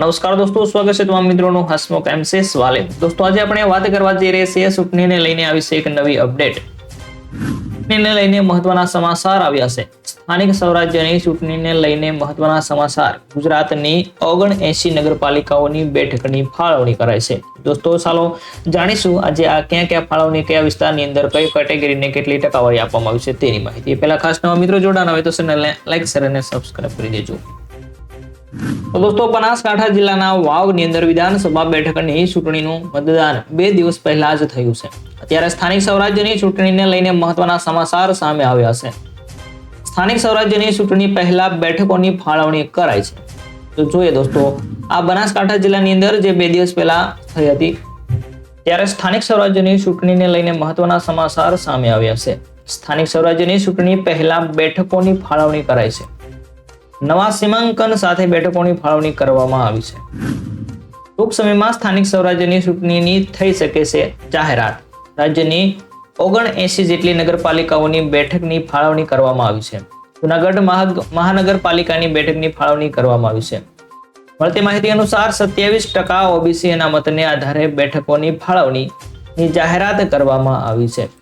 નમસ્કાર દોસ્તો, સ્વાગત છે તમામ મિત્રોનું હસમુખ એમસી સ્વાલે દોસ્તો, આજે આપણે વાત કરવા જઈ રહ્યા છીએ ચૂંટણીને લઈને આવી છે એક નવી અપડેટ. ચૂંટણીને લઈને મહત્વના સમાચાર આવ્યા છે. સ્થાનિક સ્વરાજ્યની ચૂંટણીને લઈને મહત્વના સમાચાર. ગુજરાતની ઓગણ એસી નગરપાલિકાઓની બેઠકની ફાળવણી કરાય છે. દોસ્તો, ચાલો જાણીશું આજે આ ક્યાં ક્યાં ફાળવણી, કયા વિસ્તારની અંદર કઈ કેટેગરીને કેટલી ટકાવારી આપવામાં આવી છે તેની માહિતી. પહેલા ખાસ નવા મિત્રો જોડાના હોય તો ચેનલને લાઈક, શેર અને સબસ્ક્રાઇબ કરી દેજો. તો દોસ્તો, બનાસકાંઠા જિલ્લાના વાવની અંદર વિધાનસભા બેઠકની ચૂંટણીનું મતદાન બે દિવસ પહેલા જ થયું છે. અત્યારે સ્થાનિક સ્વરાજ્યની ચૂંટણીને લઈને મહત્વના સમાચાર સામે આવ્યા છે. સ્થાનિક સ્વરાજ્યની ચૂંટણી પહેલા બેઠકોની ફાળવણી કરાઈ છે. તો જોઈએ દોસ્તો, આ બનાસકાંઠા જિલ્લાની અંદર જે બે દિવસ પહેલા થઈ હતી, ત્યારે સ્થાનિક સ્વરાજ્યની ચૂંટણીને લઈને મહત્વના સમાચાર સામે આવ્યા છે. સ્થાનિક સ્વરાજ્યની ચૂંટણી પહેલા બેઠકોની ફાળવણી કરાઈ છે. નવા સીમાંકન સાથે બેઠકોની ફાળવણી કરવામાં આવી છે. ટૂંક સમયમાં સ્થાનિક સ્વરાજ્યની ચૂંટણીની થઈ શકે છે જાહેરાત. રાજ્યની ઓગણ એસી જેટલી નગરપાલિકાઓની બેઠકની ફાળવણી કરવામાં આવી છે. જુનાગઢ મહા- મહાનગરપાલિકાની બેઠકની ફાળવણી કરવામાં આવી છે. મળતી માહિતી અનુસાર સત્યાવીસ ટકા ઓબીસી અનામતને આધારે બેઠકોની ફાળવણીની જાહેરાત કરવામાં આવી છે.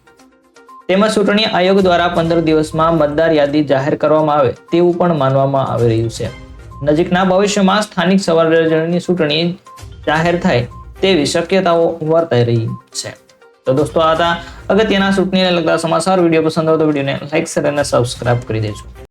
તેમજ ચૂંટણી આયોગ દ્વારા પંદર દિવસમાં મતદાર યાદી જાહેર કરવામાં આવે તેવું પણ માનવામાં આવી રહ્યું છે. નજીકના ભવિષ્યમાં સ્થાનિક સ્વરાજ્યની ચૂંટણી જાહેર થાય તેવી શક્યતાઓ વર્તાઈ રહી છે. તો દોસ્તો, આ હતા અગત્યના ચૂંટણીને લગતા સમાચાર. વીડિયો પસંદ હોય તો વિડીયોને લાઈક, શેર અને સબસ્ક્રાઇબ કરી દેજો.